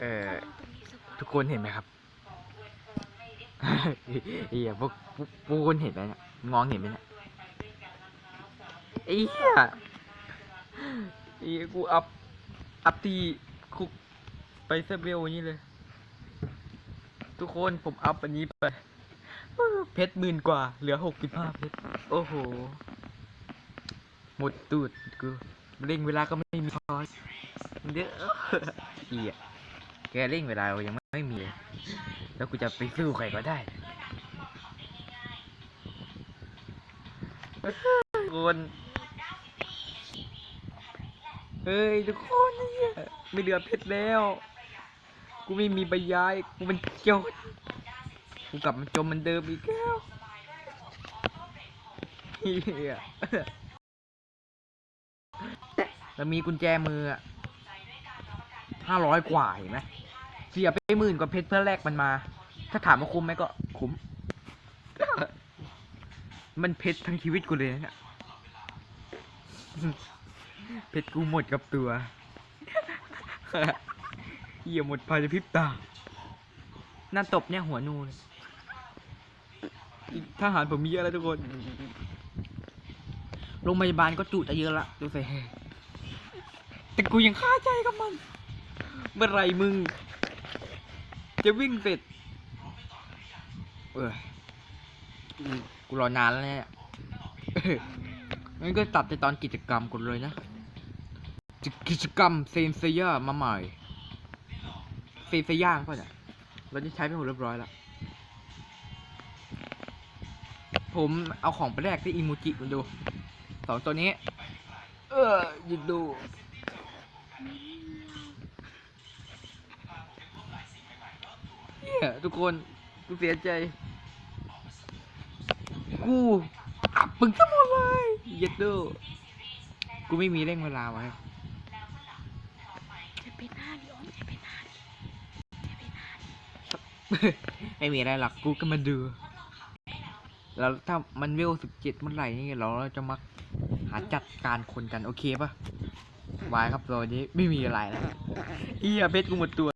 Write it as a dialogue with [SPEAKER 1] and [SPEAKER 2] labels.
[SPEAKER 1] เออทุกคนเห็นไหมครับ เฮียพวกพวกพวกคนเห็นไหมเนี่ยมองเห็นไหมเนี่ยไอ้เหี้ยไอ้เหี้ยกูอัพอัพทีคุกไปเซเบลอย่างนี้เลย ทุกคนผมอัพอันนี้ไปเพชรหมื่นกว่า เหลือหกสิบห้าเพชร โอ้โห หมดตูดกูเร่งเวลาก็ไม่มีพอเด้อเฮีย แกเร่งเวลาเรายังไม่มีเลยแล้วกูจะไปสู้ใครก็ได้คนเฮ้ยทุกคนเนี่ยไม่เหลือเพชรแล้ว กูไม่มีใบย้ายกูมันจนกูกลับมาจมมันเดิมอีกแล้วเฮียแล้วมีกุญแจมืออะ ห้าร้อยกว่าเห็นไหมเสียไปหมื่นกว่าเพชรเพื่อแลกมันมา ถ้าถามว่าคุ้มไหมก็คุ้ม มันเพชรทั้งชีวิตกูเลยนะเนี่ยเพชรกูหมดกับตัวเหี้ยหมดภายในพริบตาหน้าตบเนี่ยหัวนูเลยทหารผมมีเยอะแล้วทุกคนโรงพยาบาลก็จุจะเยอะละดูสิแต่กูยังคาใจกับมัน เมื่อไรมึง จะวิ่งเสร็จ เออกูรอนานแล้วเนี่ยงั้นก็ตัดในตอนกิจกรรมกดเลยนะ กิจกรรมเซนเซียมาใหม่ เซนเซีย่างป่ะเนี่ยเราจะใช้ไปหมดเรียบร้อยแล้ว ผมเอาของไปแลกที่อิมูจิมาดูสองตัวนี้ เออหยิบดู เนี่ยทุกคนกูเสียใจ กูอับปึงทั้งหมดเลยเย็ดดูกูไม่มีเร่งเวลาไว้
[SPEAKER 2] จะเป็นหน้าดิออมจะเป็นหน้าดิจะเป็นหน้าดิ
[SPEAKER 1] ไม่มีอะไรหรอกกูก็มาดูแล้วถ้ามันเวลสิบเจ็ดเมื่อไหร่นี่เราจะมาหาจัดการคนกันโอเคปะวายครับตัวนี้ไม่มีอะไรแล้วเอียเพชรกูหมดตัว